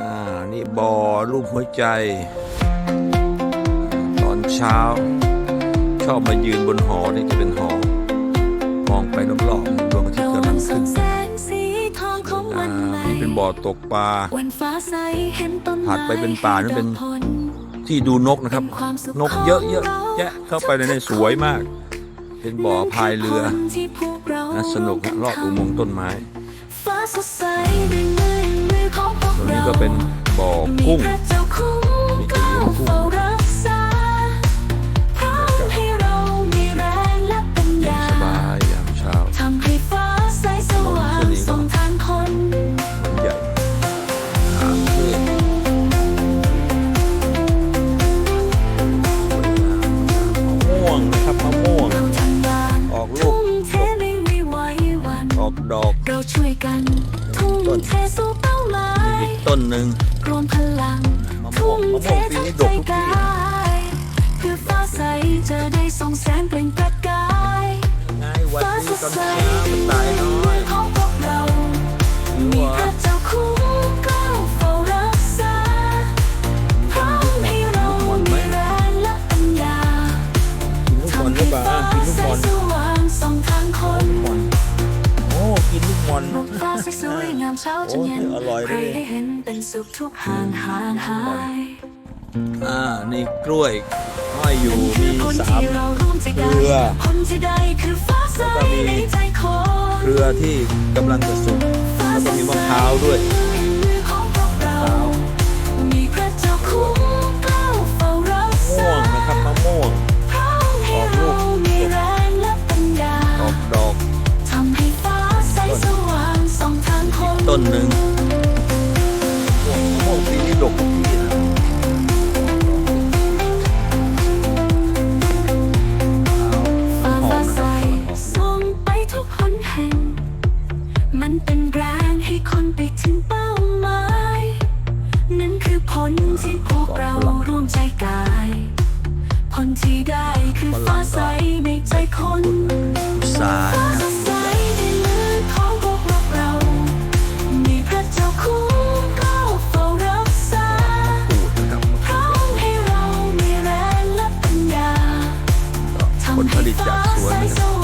อ่านี่บ่อรูปหัวใจ ตอนเช้า ชอบมายืนบนหอนี่จะเป็นหอ มองไปรอบๆดวงอาทิตย์กำลังขึ้นแสงสีทองของอ่าวันใหม่นี่เป็นบ่อตกปลาวันฟ้าใสเห็นต้นถัดไปเป็นป่านั่นเป็นที่ดูนกนะครับ นกเยอะเยอะแยะเข้าไปในนี้สวยมาก เป็นบ่อพายเรือนะสนุกนะรอบอุโมงค์ต้นไม้ กตรงนี้เราก็เป็นบ่อกุ้งมีพระเจ้าคุ้มมีแต่เกล้าเลี้ยงกุ้งเฝ้ารักษาพร้อมให้เรามีแรงและปัญเย็นญาสบายยามเช้าทำให้ฟ้าใสสว่างส่องทางคนมันใหญ่หางเครื่องมะม่วงนะครับมะม่วงเราทำงานออกลูทุ่กมเทไม่มีไหวหวันออกดอกเราช่วยกันทุ่มเทสู้เป้าหมายอีก ต้นหนึ่งรวมพลังมะม่ทุ่วงมมะเทม่วงปีนี้ดใจกทุกกที่ายเพื่อฟ้าใสจะได้ส่องแสงเปล่งประกายไงวันนี้ตอนเช้ามันตายน้อยของพวกเราหรือมีว่าพระเจ้าคุ้มเกล้าเฝ้ารักษาพร้อมให้เรามีแรงและปัญญากินลูกบอลหรือเปล่าอะกินลูกบอลสว่างส่องทางคนบอลโอ้ กินลูกบอลรถฟ้าสวยๆงามเช้าจนเย็นโอ้ยอร่อยเลยใครได้เห็นเป็นสุขทุกห่างห่างหายอ่านี่กล้วยห้อยอยู่มีคนสามที่เราร่วมใจได้เครือคนที่ได้คือฟ้าใสแล้วก็มีในใจคนเครือที่กำลังจะสุกแล้วก็มีมะพร้าวด้วย ต้นหนึ่งโอ้โหปีนี้ดกที่นะาใสส่งไปทุกคนแห่ง มันเป็นแรงให้คนไปถึงเป้าหมาย นั่นคือผลที่พวกเราร่วมใจกาย ผลที่ได้คือฟ้าใสในใจคนสาย 被减速了，为什？